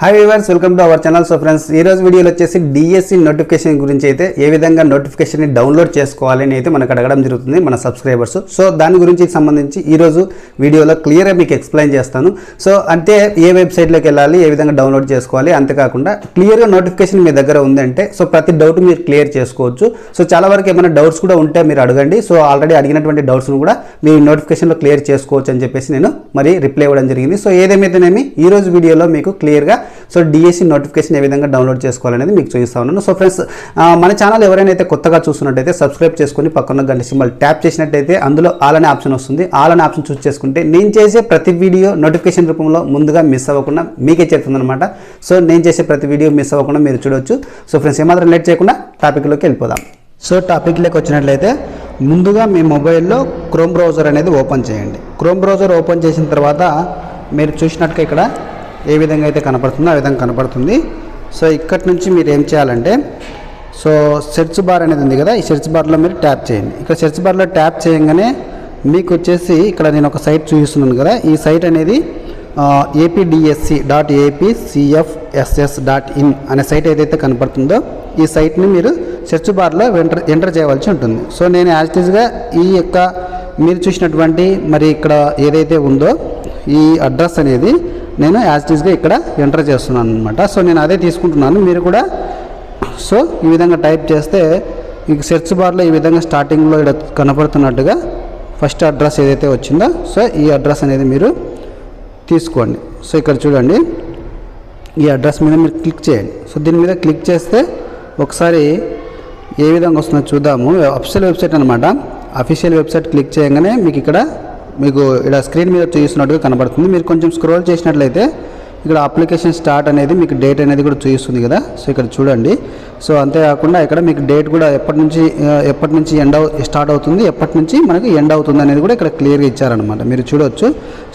Hi viewers welcome to our channel so friends ఈ రోజు వీడియోలో వచ్చేసి డిఎస్సి నోటిఫికేషన్ గురించి అయితే ఏ విధంగా నోటిఫికేషన్ని డౌన్లోడ్ చేసుకోవాలని అయితే మనకు అడగడం జరుగుతుంది మన సబ్స్క్రైబర్స్ సో దాని గురించి సంబంధించి ఈరోజు వీడియోలో క్లియర్గా మీకు ఎక్స్ప్లెయిన్ చేస్తాను. సో అంటే ఏ వెబ్సైట్లోకి వెళ్ళాలి ఏ విధంగా డౌన్లోడ్ చేసుకోవాలి అంతేకాకుండా క్లియర్గా నోటిఫికేషన్ మీ దగ్గర ఉందంటే సో ప్రతి డౌట్ మీరు క్లియర్ చేసుకోవచ్చు. సో చాలా వరకు ఏమైనా డౌట్స్ కూడా ఉంటే మీరు అడగండి. సో ఆల్రెడీ అడిగినటువంటి డౌట్స్ను కూడా మీ నోటిఫికేషన్లో క్లియర్ చేసుకోవచ్చు అని చెప్పేసి నేను మరి రిప్లై ఇవ్వడం జరిగింది. సో ఏదేమైతేనేమి ఈరోజు వీడియోలో మీకు క్లియర్గా సో డిఎస్సి నోటిఫికేషన్ ఏ విధంగా డౌన్లోడ్ చేసుకోవాలనేది మీకు చూపిస్తా ఉన్నాను. సో ఫ్రెండ్స్ మన ఛానల్ ఎవరైనా అయితే కొత్తగా చూస్తున్నట్టయితే సబ్స్క్రైబ్ చేసుకుని పక్కన గంట సింబల్ ట్యాప్ చేసినట్టయితే అందులో ఆల్ అనే ఆప్షన్ వస్తుంది. ఆల్ అనే ఆప్షన్ చూస్ చేసుకుంటే నేను చేసే ప్రతి వీడియో నోటిఫికేషన్ రూపంలో ముందుగా మిస్ అవ్వకుండా మీకే చేరుతుంది సో నేను చేసే ప్రతి వీడియో మిస్ అవ్వకుండా మీరు చూడొచ్చు. సో ఫ్రెండ్స్ ఏమాత్రం లేట్ చేయకుండా టాపిక్లోకి వెళ్ళిపోదాం. సో టాపిక్లోకి వచ్చినట్లయితే ముందుగా మీ మొబైల్లో క్రోమ్ బ్రౌజర్ అనేది ఓపెన్ చేయండి. క్రోమ్ బ్రౌజర్ ఓపెన్ చేసిన తర్వాత మీరు చూసినట్టుగా ఇక్కడ ఏ విధంగా అయితే కనపడుతుందో ఆ విధంగా కనపడుతుంది. సో ఇక్కడ నుంచి మీరు ఏం చేయాలంటే సో సెర్చ్ బార్ అనేది ఉంది కదా ఈ సెర్చ్ బార్లో మీరు ట్యాప్ చేయండి. ఇక్కడ సెర్చ్ బార్లో ట్యాప్ చేయగానే మీకు వచ్చేసి ఇక్కడ నేను ఒక సైట్ చూపిస్తున్నాను కదా ఈ సైట్ అనేది APDSC dot APCFSS dot in అనే సైట్ ఏదైతే కనపడుతుందో ఈ సైట్ని మీరు సెర్చ్ బార్లో ఎంటర్ ఎంటర్ చేయవలసి ఉంటుంది. సో నేను యాజ్ టీజ్గా ఈ యొక్క మీరు చూసినటువంటి మరి ఇక్కడ ఏదైతే ఉందో ఈ అడ్రస్ అనేది నేను యాజ్ టీజ్గా ఇక్కడ ఎంటర్ చేస్తున్నాను అనమాట సో నేను అదే తీసుకుంటున్నాను. మీరు కూడా సో ఈ విధంగా టైప్ చేస్తే ఈ సెర్చ్ బార్లో ఈ విధంగా స్టార్టింగ్లో ఇక్కడ కనపడుతున్నట్టుగా ఫస్ట్ అడ్రస్ ఏదైతే వచ్చిందో సో ఈ అడ్రస్ అనేది మీరు తీసుకోండి. సో ఇక్కడ చూడండి. ఈ అడ్రస్ మీద మీరు క్లిక్ చేయండి. సో దీని మీద క్లిక్ చేస్తే ఒకసారి ఏ విధంగా వస్తుందో చూద్దాము. అఫీషియల్ వెబ్సైట్ అనమాట అఫీషియల్ వెబ్సైట్ క్లిక్ చేయగానే మీకు ఇక్కడ మీకు ఇక్కడ స్క్రీన్ మీద చూస్తున్నట్టుగా కనబడుతుంది. మీరు కొంచెం స్క్రోల్ చేసినట్లయితే ఇక్కడ అప్లికేషన్ స్టార్ట్ అనేది మీకు డేట్ అనేది కూడా చూపిస్తుంది కదా. సో ఇక్కడ చూడండి. సో అంతేకాకుండా ఇక్కడ మీకు డేట్ కూడా ఎప్పటి నుంచి ఎప్పటి నుంచి ఎండ్ స్టార్ట్ అవుతుంది ఎప్పటి నుంచి మనకి ఎండ్ అవుతుంది అనేది కూడా ఇక్కడ క్లియర్గా ఇచ్చారనమాట మీరు చూడవచ్చు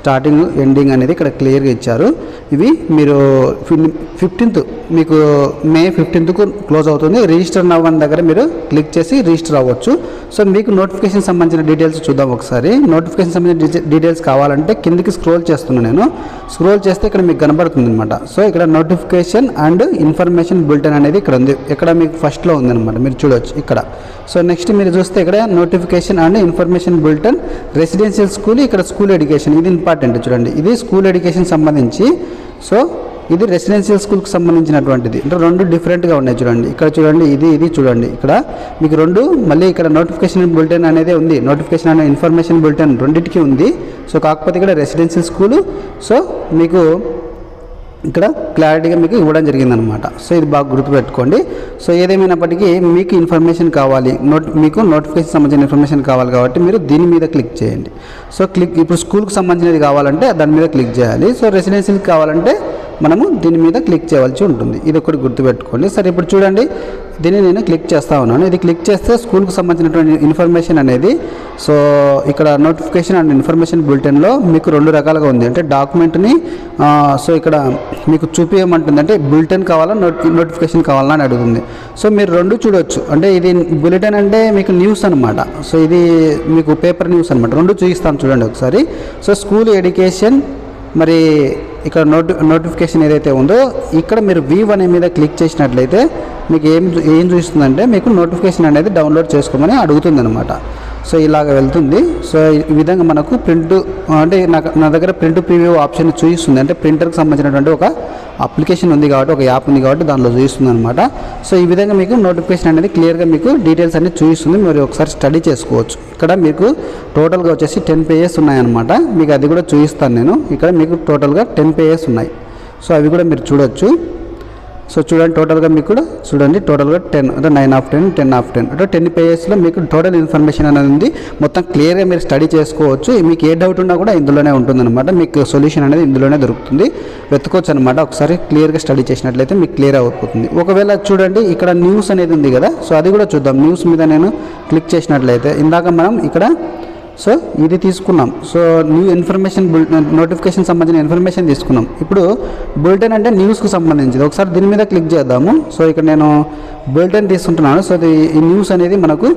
స్టార్టింగ్ ఎండింగ్ అనేది ఇక్కడ క్లియర్గా ఇచ్చారు. ఇవి మీరు ఫిఫ్టీన్త్ మీకు మే ఫిఫ్టీన్త్కు క్లోజ్ అవుతుంది. రిజిస్టర్ అవ్వని దగ్గర మీరు క్లిక్ చేసి రిజిస్టర్ అవ్వచ్చు. సో మీకు నోటిఫికేషన్ సంబంధించిన డీటెయిల్స్ చూద్దాం ఒకసారి. నోటిఫికేషన్ సంబంధించిన డీటెయిల్స్ కావాలంటే కిందికి స్క్రోల్ చేస్తున్నాను నేను. స్క్రోల్ చేస్తే ఇక్కడ మీకు కనబడుతుంది అనమాట సో ఇక్కడ నోటిఫికేషన్ అండ్ ఇన్ఫర్మేషన్ బులెటిన్ అనేది ఇక్కడ ఉంది. ఇక్కడ మీకు ఫస్ట్లో ఉందన్నమాట. మీరు చూడొచ్చు ఇక్కడ. సో నెక్స్ట్ మీరు చూస్తే ఇక్కడ notification and information bulletin residential school ఇక్కడ స్కూల్ ఎడ్యుకేషన్ ఇది ఇంపార్టెంట్ చూడండి. ఇది స్కూల్ ఎడ్యుకేషన్ సంబంధించి. సో ఇది రెసిడెన్షియల్ స్కూల్కి సంబంధించినటువంటిది. అంటే రెండు డిఫరెంట్గా ఉన్నాయి చూడండి. ఇక్కడ చూడండి ఇది ఇది చూడండి. ఇక్కడ మీకు రెండు మళ్ళీ ఇక్కడ నోటిఫికేషన్ బులెటిన్ అనేది ఉంది. నోటిఫికేషన్ అండ్ ఇన్ఫర్మేషన్ బులెటిన్ రెండింటికి ఉంది. సో కాకపోతే ఇక్కడ రెసిడెన్షియల్ స్కూలు సో మీకు ఇక్కడ క్లారిటీగా మీకు ఇవ్వడం జరిగిందనమాట. సో ఇది బాగా గుర్తుపెట్టుకోండి. సో ఏదేమైనప్పటికీ మీకు ఇన్ఫర్మేషన్ కావాలి. నోట్ మీకు నోటిఫికేషన్ సంబంధించిన ఇన్ఫర్మేషన్ కావాలి కాబట్టి మీరు దీని మీద క్లిక్ చేయండి. సో క్లిక్ ఇప్పుడు స్కూల్కి సంబంధించినది కావాలంటే దాని మీద క్లిక్ చేయాలి. సో రెసిడెన్షియల్కి కావాలంటే మనము దీని మీద క్లిక్ చేయవలసి ఉంటుంది. ఇది ఒకటి గుర్తుపెట్టుకోండి. సరే ఇప్పుడు చూడండి. దీన్ని నేను క్లిక్ చేస్తా ఉన్నాను. ఇది క్లిక్ చేస్తే స్కూల్కి సంబంధించినటువంటి ఇన్ఫర్మేషన్ అనేది సో ఇక్కడ నోటిఫికేషన్ అండ్ ఇన్ఫర్మేషన్ బులెటిన్లో మీకు రెండు రకాలుగా ఉంది. అంటే డాక్యుమెంట్ని సో ఇక్కడ మీకు చూపించమంటుంది అంటే బులెటిన్ కావాలా నోటిఫికేషన్ కావాలా అని అడుగుతుంది. సో మీరు రెండు చూడొచ్చు. అంటే ఇది బులెటిన్ అంటే మీకు న్యూస్ అనమాట సో ఇది మీకు పేపర్ న్యూస్ అనమాట రెండు చూపిస్తాను చూడండి ఒకసారి. సో స్కూల్ ఎడ్యుకేషన్ మరి ఇక్కడ నోటి నోటిఫికేషన్ ఏదైతే ఉందో ఇక్కడ మీరు వ్యూ అనే మీద క్లిక్ చేసినట్లయితే మీకు ఏం చూ- ఏం చూస్తుందంటే మీకు నోటిఫికేషన్ అనేది డౌన్లోడ్ చేసుకోమని అడుగుతుంది అనమాట సో ఇలాగ వెళ్తుంది. సో ఈ విధంగా మనకు ప్రింట్ అంటే నాకు నా దగ్గర ప్రింట్ ప్రివ్యూ ఆప్షన్ చూపిస్తుంది. అంటే ప్రింటర్కి సంబంధించినటువంటి ఒక అప్లికేషన్ ఉంది కాబట్టి ఒక యాప్ ఉంది కాబట్టి దానిలో చూపిస్తుంది అనమాట సో ఈ విధంగా మీకు నోటిఫికేషన్ అనేది క్లియర్గా మీకు డీటెయిల్స్ అన్ని చూపిస్తుంది. మీరు ఒకసారి స్టడీ చేసుకోవచ్చు. ఇక్కడ మీకు టోటల్గా వచ్చేసి టెన్ పేజెస్ ఉన్నాయన్నమాట. మీకు అది కూడా చూపిస్తాను నేను. ఇక్కడ మీకు టోటల్గా టెన్ పేజెస్ ఉన్నాయి. సో అవి కూడా మీరు చూడొచ్చు. సో చూడండి టోటల్గా మీకు కూడా చూడండి టోటల్గా టెన్ అంటే nine of ten ten of ten అంటే టెన్ పేజెస్లో మీకు టోటల్ ఇన్ఫర్మేషన్ అనేది ఉంది. మొత్తం క్లియర్గా మీరు స్టడీ చేసుకోవచ్చు. మీకు ఏ డౌట్ ఉన్నా కూడా ఇందులోనే ఉంటుందన్నమాట. మీకు సొల్యూషన్ అనేది ఇందులోనే దొరుకుతుంది. వెతుకోవచ్చు అనమాట ఒకసారి క్లియర్గా స్టడీ చేసినట్లయితే మీకు క్లియర్ అవుతుంది. ఒకవేళ చూడండి ఇక్కడ న్యూస్ అనేది ఉంది కదా సో అది కూడా చూద్దాం. న్యూస్ మీద నేను క్లిక్ చేసినట్లయితే ఇందాక మనం ఇక్కడ సో ఇది తీసుకున్నాం. సో న్యూ ఇన్ఫర్మేషన్ నోటిఫికేషన్ సంబంధించిన ఇన్ఫర్మేషన్ తీసుకున్నాం. ఇప్పుడు బులెటిన్ అంటే న్యూస్కి సంబంధించింది. ఒకసారి దీని మీద క్లిక్ చేద్దాము. సో ఇక్కడ నేను బులెటిన్ తీసుకుంటున్నాను. సో ఈ న్యూస్ అనేది మనకు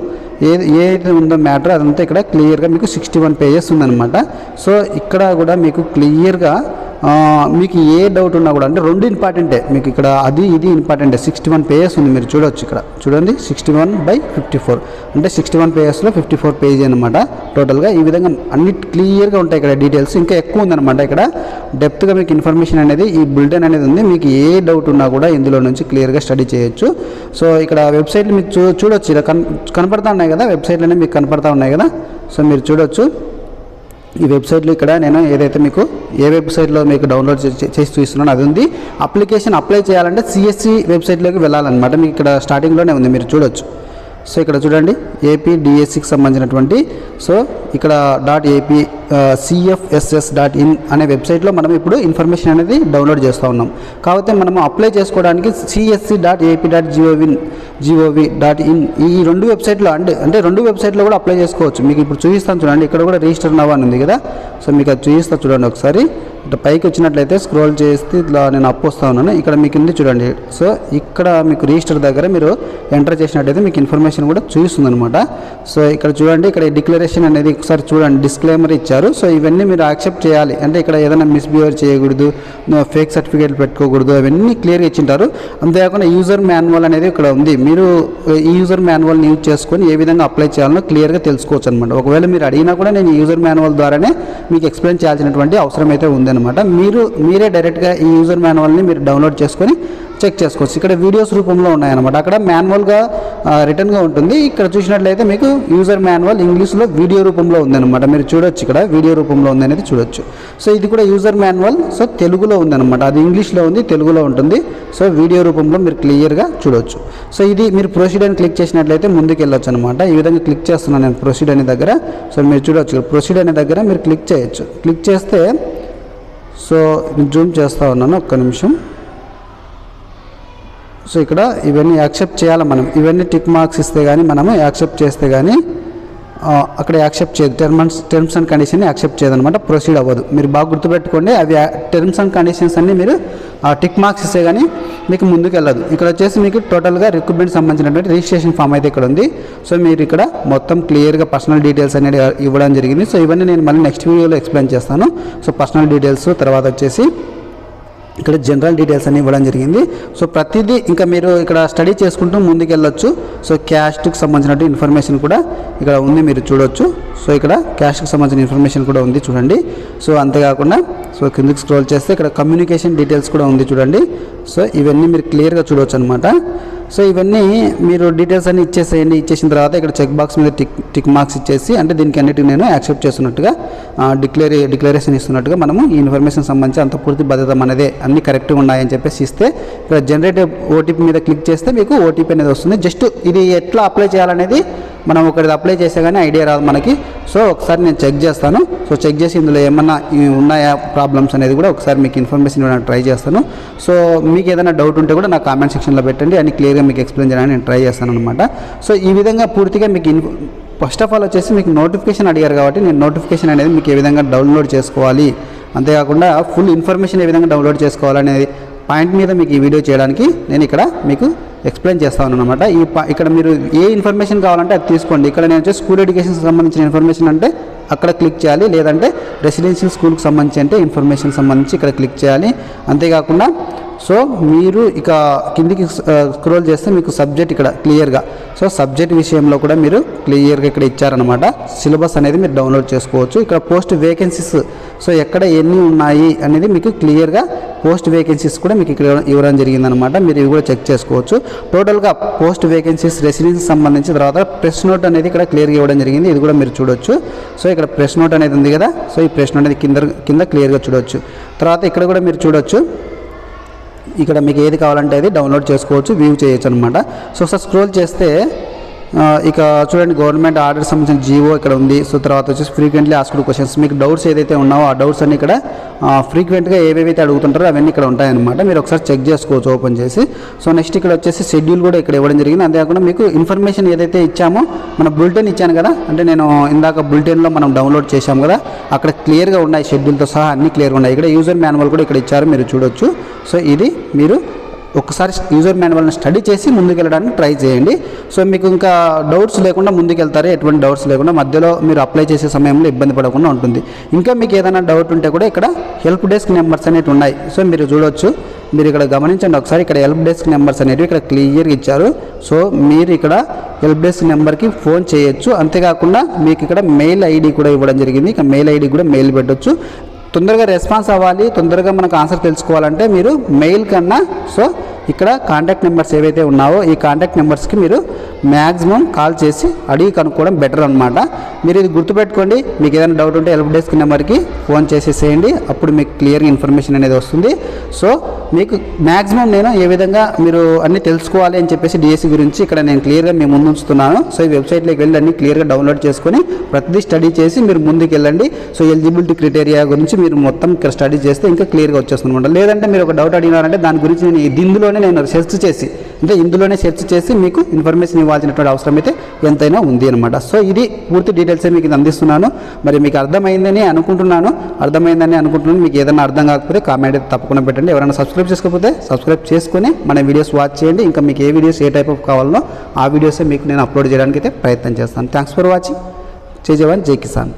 ఏది ఏదైతే ఉందో మ్యాటర్ అదంతా ఇక్కడ క్లియర్గా మీకు సిక్స్టీ వన్ పేజెస్ ఉందన్నమాట. సో ఇక్కడ కూడా మీకు క్లియర్గా మీకు ఏ డౌట్ ఉన్నా కూడా అంటే రెండు ఇంపార్టెంటే మీకు ఇక్కడ అది ఇది ఇంపార్టెంటే సిక్స్టీ వన్ పేజెస్ ఉంది మీరు చూడొచ్చు ఇక్కడ. చూడండి sixty one by fifty four అంటే సిక్స్టీ వన్ పేజెస్లో ఫిఫ్టీ ఫోర్ పేజీ అనమాట టోటల్గా ఈ విధంగా అన్ని క్లియర్గా ఉంటాయి ఇక్కడ డీటెయిల్స్ ఇంకా ఎక్కువ ఉందన్నమాట ఇక్కడ. డెప్త్గా మీకు ఇన్ఫర్మేషన్ అనేది ఈ బులెటిన్ అనేది ఉంది. మీకు ఏ డౌట్ ఉన్నా కూడా ఇందులో నుంచి క్లియర్గా స్టడీ చేయొచ్చు. సో ఇక్కడ వెబ్సైట్లు మీకు చూ చూడొచ్చు. ఇలా కన్ కనపడతా ఉన్నాయి కదా? వెబ్సైట్లోనే మీకు కనపడతా ఉన్నాయి కదా? సో మీరు చూడొచ్చు. ఈ వెబ్సైట్లో ఇక్కడ నేను ఏదైతే మీకు ఏ వెబ్సైట్లో మీకు డౌన్లోడ్ చేసి చూస్తున్నానో అది ఉంది. అప్లికేషన్ అప్లై చేయాలంటే సిఎస్సి వెబ్సైట్లోకి వెళ్ళాలన్నమాట. మీకు ఇక్కడ స్టార్టింగ్లోనే ఉంది మీరు చూడొచ్చు. సో ఇక్కడ చూడండి ఏపీ డిఎస్సికి సంబంధించినటువంటి సో ఇక్కడ dot AP CFSS dot in అనే వెబ్సైట్లో మనం ఇప్పుడు ఇన్ఫర్మేషన్ అనేది డౌన్లోడ్ చేస్తూ ఉన్నాం. కాకపోతే మనము అప్లై చేసుకోవడానికి CSC dot AP dot GOV in GOV dot in ఈ రెండు వెబ్సైట్లో అంటే అంటే రెండు వెబ్సైట్లో కూడా అప్లై చేసుకోవచ్చు. మీకు ఇప్పుడు చూపిస్తాను చూడండి. ఇక్కడ కూడా రిజిస్టర్ నవ్ అని ఉంది కదా. సో మీకు అది చూపిస్తా చూడండి ఒకసారి. ఇట్లా పైకి వచ్చినట్లయితే స్క్రోల్ చేస్తే ఇట్లా నేను అప్ వస్తా ఉన్నాను. ఇక్కడ మీకు ఉంది చూడండి. సో ఇక్కడ మీకు రిజిస్టర్ దగ్గర మీరు ఎంటర్ చేసినట్టయితే మీకు ఇన్ఫర్మేషన్ కూడా చూపిస్తుంది అనమాట సో ఇక్కడ చూడండి. ఇక్కడ డిక్లరేషన్ అనేది ఒకసారి చూడండి డిస్క్లైమర్ ఇచ్చారు. సో ఇవన్నీ మీరు యాక్సెప్ట్ చేయాలి. అంటే ఇక్కడ ఏదైనా మిస్బిహేవ్ చేయకూడదు ఫేక్ సర్టిఫికేట్ పెట్టుకోకూడదు అవన్నీ క్లియర్గా ఇచ్చింటారు. అంతేకాకుండా యూజర్ మాన్యువల్ అనేది ఇక్కడ ఉంది. మీరు ఈ యూజర్ మాన్యువల్ని యూజ్ చేసుకొని ఏ విధంగా అప్లై చేయాలో క్లియర్గా తెలుసుకోవచ్చు అనమాట ఒకవేళ మీరు అడిగినా కూడా నేను యూజర్ మాన్యువల్ ద్వారానే మీకు ఎక్స్ప్లెయిన్ చేయాల్సినటువంటి అవసరం అయితే ఉందన్నమాట. మీరు మీరే డైరెక్ట్గా ఈ యూజర్ మాన్యువల్ని మీరు డౌన్లోడ్ చేసుకొని చెక్ చేసుకోవచ్చు. ఇక్కడ వీడియోస్ రూపంలో ఉన్నాయన్నమాట. అక్కడ మాన్యువల్గా రిటర్న్గా ఉంటుంది. ఇక్కడ చూసినట్లయితే మీకు యూజర్ మాన్యువల్ ఇంగ్లీష్లో వీడియో రూపంలో ఉందన్నమాట. మీరు చూడొచ్చు ఇక్కడ వీడియో రూపంలో ఉంది అనేది చూడొచ్చు. సో ఇది కూడా యూజర్ మాన్యువల్ సో తెలుగులో ఉందన్నమాట. అది ఇంగ్లీష్లో ఉంది తెలుగులో ఉంటుంది. సో వీడియో రూపంలో మీరు క్లియర్గా చూడొచ్చు. సో ఇది మీరు ప్రొసీడ్ అని క్లిక్ చేసినట్లయితే ముందుకు వెళ్ళొచ్చు అనమాట ఈ విధంగా క్లిక్ చేస్తున్నాను నేను ప్రొసీడ్ అనే దగ్గర. సో మీరు చూడొచ్చు ప్రొసీడ్ అనే దగ్గర మీరు క్లిక్ చేయొచ్చు. క్లిక్ చేస్తే సో జూమ్ చేస్తూ ఉన్నాను ఒక్క నిమిషం. సో ఇక్కడ ఇవన్నీ యాక్సెప్ట్ చేయాలి మనం. ఇవన్నీ టిక్ మార్క్స్ ఇస్తే కానీ మనము యాక్సెప్ట్ చేస్తే కానీ అక్కడ యాక్సెప్ట్ చేయదు. Terms terms and condition accept చేయదనమాట proceed అవ్వదు. మీరు బాగా గుర్తుపెట్టుకోండి అవి టర్మ్స్ అండ్ కండిషన్స్ అన్నీ మీరు టిక్ మార్క్స్ ఇస్తే కానీ మీకు ముందుకు వెళ్ళదు ఇక్కడ వచ్చేసి మీకు టోటల్గా రిక్రూట్మెంట్ సంబంధించినటువంటి రిజిస్ట్రేషన్ ఫామ్ అయితే ఇక్కడ ఉంది. సో మీరు ఇక్కడ మొత్తం క్లియర్గా పర్సనల్ డీటెయిల్స్ అనేది ఇవ్వడం జరిగింది. సో ఇవన్నీ నేను మళ్ళీ నెక్స్ట్ వీడియోలో ఎక్స్ప్లెయిన్ చేస్తాను. సో పర్సనల్ డీటెయిల్స్ తర్వాత వచ్చేసి ఇక్కడ జనరల్ డీటెయిల్స్ అన్ని ఇవ్వడం జరిగింది. సో ప్రతిదీ ఇంకా మీరు ఇక్కడ స్టడీ చేసుకుంటూ ముందుకు వెళ్ళొచ్చు సో క్యాస్ట్కి సంబంధించినటువంటి ఇన్ఫర్మేషన్ కూడా ఇక్కడ ఉంది మీరు చూడొచ్చు. సో ఇక్కడ క్యాష్కి సంబంధించిన ఇన్ఫర్మేషన్ కూడా ఉంది చూడండి. సో అంతేకాకుండా సో కిందకి స్క్రోల్ చేస్తే ఇక్కడ కమ్యూనికేషన్ డీటెయిల్స్ కూడా ఉంది చూడండి. సో ఇవన్నీ మీరు క్లియర్గా చూడవచ్చు అనమాట సో ఇవన్నీ మీరు డీటెయిల్స్ అన్ని ఇచ్చేసేయండి. ఇచ్చేసిన తర్వాత ఇక్కడ చెక్ బాక్స్ మీద టిక్ టిక్ మార్క్స్ ఇచ్చేసి అంటే దీనికి అన్నిటిని నేను యాక్సెప్ట్ చేస్తున్నట్టుగా డిక్లేర్ డిక్లరేషన్ ఇస్తున్నట్టుగా మనము ఈ ఇన్ఫర్మేషన్ సంబంధించి అంత పూర్తి భద్రత మనదే అన్ని కరెక్ట్గా ఉన్నాయని చెప్పేసి ఇస్తే ఇక్కడ జనరేట్ ఓటీపీ మీద క్లిక్ చేస్తే మీకు ఓటీపీ అనేది వస్తుంది. జస్ట్ ఇది ఎట్లా అప్లై చేయాలనేది మనం ఒకటి అప్లై చేస్తే కానీ ఐడియా రాదు మనకి. సో ఒకసారి నేను చెక్ చేస్తాను. సో చెక్ చేసి ఇందులో ఏమన్నా ఉన్నాయా ప్రాబ్లమ్స్ అనేది కూడా ఒకసారి మీకు ఇన్ఫర్మేషన్ ఇవ్వడానికి ట్రై చేస్తాను. సో మీకు ఏదైనా డౌట్ ఉంటే కూడా నా కామెంట్ సెక్షన్లో పెట్టండి. అని క్లియర్గా మీకు ఎక్స్ప్లెయిన్ చేయడానికి నేను ట్రై చేస్తాను అనమాట సో ఈ విధంగా పూర్తిగా మీకు ఇన్ ఫస్ట్ ఆఫ్ ఆల్ వచ్చేసి మీకు నోటిఫికేషన్ అడిగారు కాబట్టి నేను నోటిఫికేషన్ అనేది మీకు ఏ విధంగా డౌన్లోడ్ చేసుకోవాలి. అంతేకాకుండా ఫుల్ ఇన్ఫర్మేషన్ ఏ విధంగా డౌన్లోడ్ చేసుకోవాలనేది పాయింట్ మీద మీకు ఈ వీడియో చేయడానికి నేను ఇక్కడ మీకు ఎక్స్ప్లెయిన్ చేస్తాను అనమాట ఈ ఇక్కడ మీరు ఏ ఇన్ఫర్మేషన్ కావాలంటే అది తీసుకోండి. ఇక్కడ నేను వచ్చి స్కూల్ ఎడ్యుకేషన్కి సంబంధించిన ఇన్ఫర్మేషన్ అంటే అక్కడ క్లిక్ చేయాలి. లేదంటే రెసిడెన్షియల్ స్కూల్కి సంబంధించి అంటే ఇన్ఫర్మేషన్ సంబంధించి ఇక్కడ క్లిక్ చేయాలి. అంతేకాకుండా సో మీరు ఇక కిందికి స్క్రోల్ చేస్తే మీకు సబ్జెక్ట్ ఇక్కడ క్లియర్గా సో సబ్జెక్ట్ విషయంలో కూడా మీరు క్లియర్గా ఇక్కడ ఇచ్చారనమాట సిలబస్ అనేది మీరు డౌన్లోడ్ చేసుకోవచ్చు. ఇక్కడ పోస్ట్ వేకెన్సీస్ సో ఎక్కడ ఎన్ని ఉన్నాయి అనేది మీకు క్లియర్గా పోస్ట్ వేకెన్సీస్ కూడా మీకు ఇక్కడ ఇవ్వడం జరిగిందనమాట మీరు ఇవి కూడా చెక్ చేసుకోవచ్చు. టోటల్గా పోస్ట్ వేకెన్సీస్ రెసిడెన్సీ సంబంధించి తర్వాత ప్రెస్ నోట్ అనేది ఇక్కడ క్లియర్గా ఇవ్వడం జరిగింది. ఇది కూడా మీరు చూడొచ్చు. సో ఇక్కడ ప్రెస్ నోట్ అనేది ఉంది కదా. సో ఈ ప్రెస్ నోట్ అనేది కింద కింద క్లియర్గా చూడొచ్చు. తర్వాత ఇక్కడ కూడా మీరు చూడొచ్చు. ఇక్కడ మీకు ఏది కావాలంటే అది డౌన్లోడ్ చేసుకోవచ్చు వ్యూ చేయొచ్చు అనమాట సో ఒకసారి స్క్రోల్ చేస్తే ఇక చూడండి గవర్నమెంట్ ఆర్డర్ సంబంధించిన జీవో ఇక్కడ ఉంది. సో తర్వాత వచ్చేసి ఫ్రీక్వెంట్లీ ఆస్క్డ్ క్వశ్చన్స్ మీకు డౌట్స్ ఏదైతే ఉన్నావో ఆ డౌట్స్ అన్ని ఇక్కడ ఫ్రీక్వెంట్గా ఏవేవైతే అడుగుతుంటారో అవన్నీ ఇక్కడ ఉంటాయన్నమాట. మీరు ఒకసారి చెక్ చేసుకోవచ్చు ఓపెన్ చేసి. సో నెక్స్ట్ ఇక్కడ వచ్చేసి షెడ్యూల్ కూడా ఇక్కడ ఇవ్వడం జరిగింది. అంతేకాకుండా మీకు ఇన్ఫర్మేషన్ ఏదైతే ఇచ్చామో మన బులెటిన్ ఇచ్చాను కదా. అంటే నేను ఇందాక బులెటిన్లో మనం డౌన్లోడ్ చేశాం కదా. అక్కడ క్లియర్గా ఉన్నాయి షెడ్యూల్తో సహా అన్ని క్లియర్గా ఉన్నాయి. ఇక్కడ యూజర్ మాన్యువల్ కూడా ఇక్కడ ఇచ్చారు మీరు చూడొచ్చు. సో ఇది మీరు ఒకసారి యూజర్ మాన్యువల్ని స్టడీ చేసి ముందుకెళ్ళడానికి ట్రై చేయండి. సో మీకు ఇంకా డౌట్స్ లేకుండా ముందుకెళ్తారు ఎటువంటి డౌట్స్ లేకుండా మధ్యలో మీరు అప్లై చేసే సమయంలో ఇబ్బంది పడకుండా ఉంటుంది. ఇంకా మీకు ఏదైనా డౌట్ ఉంటే కూడా ఇక్కడ హెల్ప్ డెస్క్ నెంబర్స్ అనేవి ఉన్నాయి. సో మీరు చూడొచ్చు. మీరు ఇక్కడ గమనించండి. ఒకసారి ఇక్కడ హెల్ప్ డెస్క్ నెంబర్స్ అనేవి ఇక్కడ క్లియర్గా ఇచ్చారు. సో మీరు ఇక్కడ హెల్ప్ డెస్క్ నెంబర్కి ఫోన్ చేయొచ్చు. అంతేకాకుండా మీకు ఇక్కడ మెయిల్ ఐడి కూడా ఇవ్వడం జరిగింది. ఇక మెయిల్ ఐడి కూడా మెయిల్ పెట్టొచ్చు. తొందరగా రెస్పాన్స్ అవ్వాలి తొందరగా మనకు ఆన్సర్ తెలుసుకోవాలంటే మీరు మెయిల్ కన్నా సో ఇక్కడ కాంటాక్ట్ నెంబర్స్ ఏవైతే ఉన్నావో ఈ కాంటాక్ట్ నెంబర్స్కి మీరు మ్యాక్సిమం కాల్ చేసి అడిగి కనుక్కోవడం బెటర్ అనమాట మీరు ఇది గుర్తుపెట్టుకోండి. మీకు ఏదైనా డౌట్ ఉంటే హెల్ప్ డెస్క్ నెంబర్కి ఫోన్ చేసేసేయండి. అప్పుడు మీకు క్లియర్గా ఇన్ఫర్మేషన్ అనేది వస్తుంది. సో మీకు మ్యాక్సిమం నేను ఏ విధంగా మీరు అన్ని తెలుసుకోవాలి అని చెప్పేసి డిఎస్సి గురించి ఇక్కడ నేను క్లియర్గా మీ ముందు ఉంచుతున్నాను. సో ఈ వెబ్సైట్లోకి వెళ్ళి అన్ని క్లియర్గా డౌన్లోడ్ చేసుకొని ప్రతిదీ స్టడీ చేసి మీరు ముందుకు వెళ్ళండి. సో ఎలిజిబిలిటీ క్రైటీరియా గురించి మీరు మొత్తం ఇక్కడ స్టడీ చేస్తే ఇంకా క్లియర్గా వచ్చేస్తుంది అనమాట లేదంటే మీరు ఒక డౌట్ అడిగినారంటే దాని గురించి నేను ఇది ఇందులోనే నేను సెర్చ్ చేసి అంటే ఇందులోనే సెర్చ్ చేసి మీకు ఇన్ఫర్మేషన్ ఇవ్వాల్సినటువంటి అవసరం అయితే ఎంతైనా ఉంది అనమాట సో ఇది పూర్తి డీటెయిల్స్ మీకు ఇది అందిస్తున్నాను. మరి మీకు అర్థమైందని అనుకుంటున్నాను. అర్థమైందని అనుకుంటున్నాను. మీకు ఏదైనా అర్థం కాకపోతే కామెంట్ అయితే తప్పకుండా పెట్టండి. ఎవరైనా సబ్స్క్రైబ్ చేసుకోకపోతే సబ్స్క్రైబ్ చేసుకుని మన వీడియోస్ వాచ్ చేయండి. ఇంకా మీకు ఏ వీడియోస్ ఏ టైప్ ఆఫ్ కావాలనో ఆ వీడియోసే మీకు నేను అప్లోడ్ చేయడానికి అయితే ప్రయత్నం చేస్తాను. థ్యాంక్స్ ఫర్ వాచింగ్ జై జవాన్ జై కిసాన్.